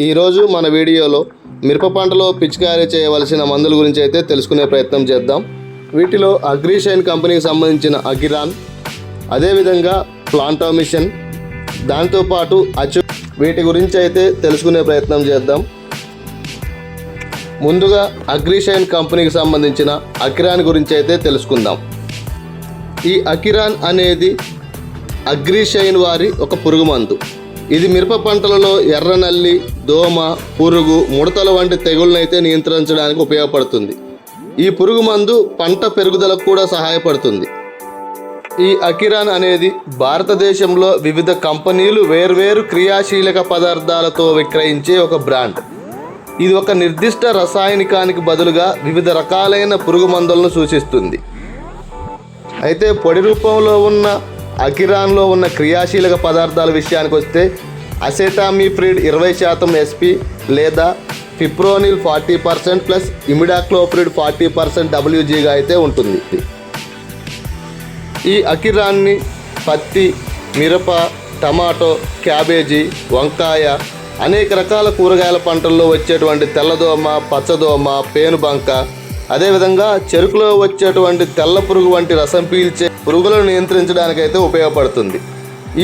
ఈరోజు మన వీడియోలో మిరప పంటలో పిచికారీ చేయవలసిన మందుల గురించి అయితే తెలుసుకునే ప్రయత్నం చేద్దాం. వీటిలో అగ్రిషైన్ కంపెనీకి సంబంధించిన అగిరాన్ అదేవిధంగా ప్లాంటోమిషన్ దాంతోపాటు అచు వీటి గురించి అయితే తెలుసుకునే ప్రయత్నం చేద్దాం. ముందుగా అగ్రిషైన్ కంపెనీకి సంబంధించిన అకిరాన్ గురించి అయితే తెలుసుకుందాం. ఈ అకిరాన్ అనేది అగ్రిషైన్ వారి ఒక పురుగు మందు. ఇది మిరప పంటలలో ఎర్రనల్లి దోమ పురుగు ముడతల వంటి తెగుళ్ళనైతే నియంత్రించడానికి ఉపయోగపడుతుంది. ఈ పురుగు మందు పంట పెరుగుదలకు కూడా సహాయపడుతుంది. ఈ అకిరాన్ అనేది భారతదేశంలో వివిధ కంపెనీలు వేర్వేరు క్రియాశీలక పదార్థాలతో విక్రయించే ఒక బ్రాండ్. ఇది ఒక నిర్దిష్ట రసాయనికానికి బదులుగా వివిధ రకాలైన పురుగు మందులను సూచిస్తుంది. అయితే పొడి రూపంలో ఉన్న అకిరాన్లో ఉన్న క్రియాశీలక పదార్థాల విషయానికి వస్తే అసెటామిఫ్రిడ్ ఇరవై శాతం ఎస్పి లేదా fipronil forty percent plus imidacloprid forty percent డబ్ల్యూజీగా అయితే ఉంటుంది. ఈ అకిరాన్ని పత్తి మిరప టమాటో క్యాబేజీ వంకాయ అనేక రకాల కూరగాయల పంటల్లో వచ్చేటువంటి తెల్లదోమ పచ్చదోమ పేనుబంక అదేవిధంగా చెరుకులో వచ్చేటువంటి తెల్ల పురుగు వంటి రసం పీల్చే పురుగులను నియంత్రించడానికైతే ఉపయోగపడుతుంది.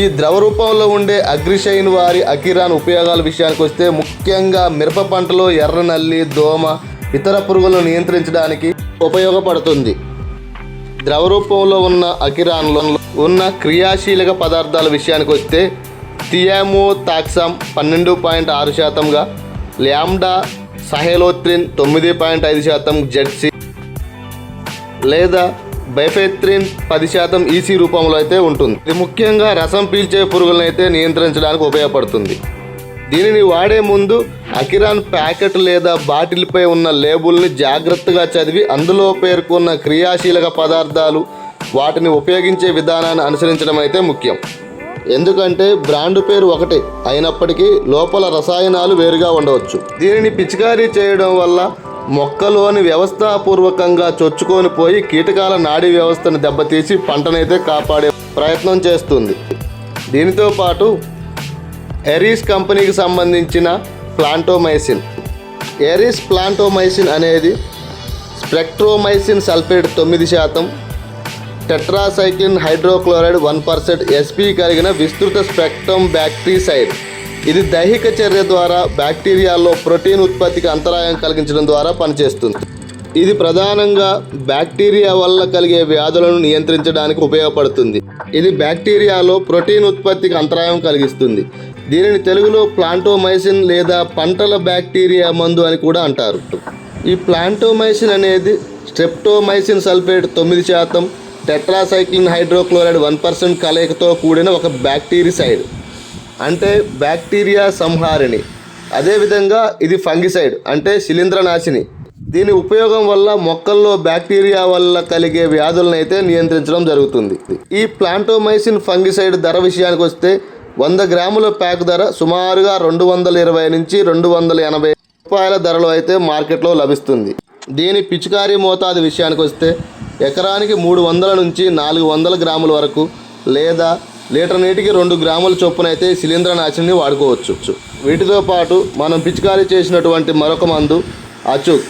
ఈ ద్రవ రూపంలో ఉండే అగ్రిషైన్ వారి అకిరాన్ ఉపయోగాల విషయానికి వస్తే ముఖ్యంగా మిరప పంటలో ఎర్ర నల్లి దోమ ఇతర పురుగులను నియంత్రించడానికి ఉపయోగపడుతుంది. ద్రవ రూపంలో ఉన్న అకిరాన్లో ఉన్న క్రియాశీలక పదార్థాల విషయానికి వస్తే థియామో తాక్సామ్ పన్నెండు పాయింట్ ఆరు శాతంగా ల్యాండా సహెలోత్రిన్ తొమ్మిది పాయింట్ ఐదు శాతం జెడ్సీ లేదా బైఫెత్రిన్ పది శాతం ఈసీ రూపంలో అయితే ఉంటుంది. ఇది ముఖ్యంగా రసం పీల్చే పురుగులను అయితే నియంత్రించడానికి ఉపయోగపడుతుంది. దీనిని వాడే ముందు అకిరాన్ ప్యాకెట్ లేదా బాటిల్పై ఉన్న లేబుల్ని జాగ్రత్తగా చదివి అందులో పేర్కొన్న క్రియాశీలక పదార్థాలు వాటిని ఉపయోగించే విధానాన్ని అనుసరించడం అయితే ముఖ్యం. ఎందుకంటే బ్రాండ్ పేరు ఒకటే అయినప్పటికీ లోపల రసాయనాలు వేరుగా ఉండవచ్చు. దీనిని పిచికారీ చేయడం వల్ల మొక్కలోని వ్యవస్థాపూర్వకంగా చొచ్చుకొని పోయి కీటకాల నాడీ వ్యవస్థను దెబ్బతీసి పంటనైతే కాపాడే ప్రయత్నం చేస్తుంది. దీనితో పాటు ఎరీస్ కంపెనీకి సంబంధించిన ప్లాంటోమైసిన్. ఎరీస్ ప్లాంటోమైసిన్ అనేది స్ప్రెక్ట్రోమైసిన్ సల్ఫేట్ తొమ్మిది శాతం tetracycline hydrochloride one percent SP కలిగిన విస్తృత స్పెక్ట్రమ్ బ్యాక్టీసైడ్. ఇది దైహిక చర్య ద్వారా బ్యాక్టీరియాల్లో ప్రోటీన్ ఉత్పత్తికి అంతరాయం కలిగించడం ద్వారా పనిచేస్తుంది. ఇది ప్రధానంగా బ్యాక్టీరియా వల్ల కలిగే వ్యాధులను నియంత్రించడానికి ఉపయోగపడుతుంది. ఇది బ్యాక్టీరియాలో ప్రోటీన్ ఉత్పత్తికి అంతరాయం కలిగిస్తుంది. దీనిని తెలుగులో ప్లాంటోమైసిన్ లేదా పంటల బ్యాక్టీరియా మందు అని కూడా అంటారు. ఈ ప్లాంటోమైసిన్ అనేది స్ట్రెప్టోమైసిన్ సల్ఫేట్ తొమ్మిది శాతం టెట్రాసైక్లిన్ హైడ్రోక్లోరైడ్ వన్ పర్సెంట్ కలయికతో కూడిన ఒక బ్యాక్టీరిసైడ్. అంటే బ్యాక్టీరియా సంహారిణి. అదేవిధంగా ఇది ఫంగిసైడ్ అంటే శిలీంద్రనాశిని. దీని ఉపయోగం వల్ల మొక్కల్లో బ్యాక్టీరియా వల్ల కలిగే వ్యాధులనైతే అయితే నియంత్రించడం జరుగుతుంది. ఈ ప్లాంటోమైసిన్ ఫంగిసైడ్ ధర విషయానికి వస్తే వంద గ్రాముల ప్యాక్ ధర సుమారుగా రెండు వందల ఇరవై నుంచి రెండు వందల ఎనభై రూపాయల ధరలో అయితే మార్కెట్లో లభిస్తుంది. దీని పిచికారీ మోతాదు విషయానికి వస్తే ఎకరానికి మూడు వందల నుంచి నాలుగు వందల గ్రాముల వరకు లేదా లీటర్ నీటికి రెండు గ్రాముల చొప్పున అయితే శిలీంద్రనాశిని వాడుకోవచ్చు. వీటితో పాటు మనం పిచికారీ చేసినటువంటి మరొక మందు అచూక్.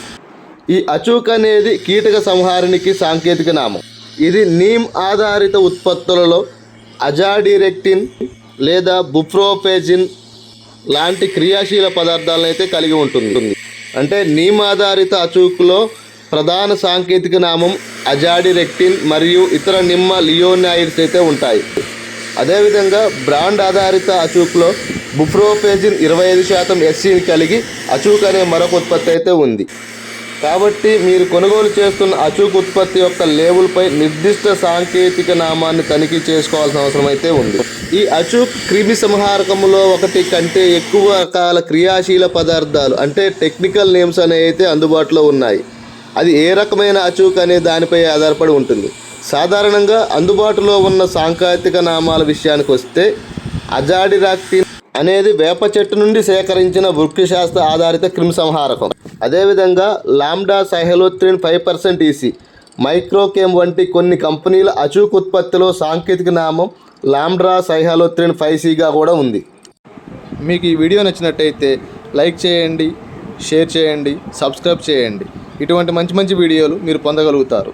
ఈ అచూక్ అనేది కీటక సంహారినికి సాంకేతిక నామం. ఇది నీమ్ ఆధారిత ఉత్పత్తులలో అజాడిరెక్టిన్ లేదా బుప్రోపేజిన్ లాంటి క్రియాశీల పదార్థాలను అయితే కలిగి ఉంటుంది. అంటే నీమ్ ఆధారిత ప్రధాన సాంకేతిక నామం అజాడి రెక్టిన్ మరియు ఇతర నిమ్మ లియోనాయిడ్స్ అయితే ఉంటాయి. అదేవిధంగా బ్రాండ్ ఆధారిత అచూక్లో బుఫ్రోపేజిన్ ఇరవై ఐదు శాతం ఎస్సీని కలిగి అచూక్ అనే మరొక ఉత్పత్తి అయితే ఉంది. కాబట్టి మీరు కొనుగోలు చేస్తున్న అచూక్ ఉత్పత్తి యొక్క లేబుల్పై నిర్దిష్ట సాంకేతిక నామాన్ని తనిఖీ చేసుకోవాల్సిన అవసరం అయితే ఉంది. ఈ అచూక్ క్రిమి సంహారకములో ఒకటి కంటే ఎక్కువ రకాల క్రియాశీల పదార్థాలు అంటే టెక్నికల్ నేమ్స్ అనేవి అయితే అందుబాటులో ఉన్నాయి. అది ఏ రకమైన అచూక్ అనే దానిపై ఆధారపడి ఉంటుంది. సాధారణంగా అందుబాటులో ఉన్న సాంకేతిక నామాల విషయానికి వస్తే అజాడిరాక్టిన్ అనేది వేప చెట్టు నుండి సేకరించిన వృక్షశాస్త్ర ఆధారిత క్రిమి సంహారకం. అదేవిధంగా lambda cyhalothrin five percent EC మైక్రోకేమ్ వంటి కొన్ని కంపెనీల అచూక్ ఉత్పత్తిలో సాంకేతిక నామం లామ్డ్రా సైహాలోత్రిన్ ఫైవ్ సీగా కూడా ఉంది. మీకు ఈ వీడియో నచ్చినట్టయితే లైక్ చేయండి షేర్ చేయండి సబ్స్క్రైబ్ చేయండి. ఇటువంటి మంచి మంచి వీడియోలు మీరు పొందగలుగుతారు.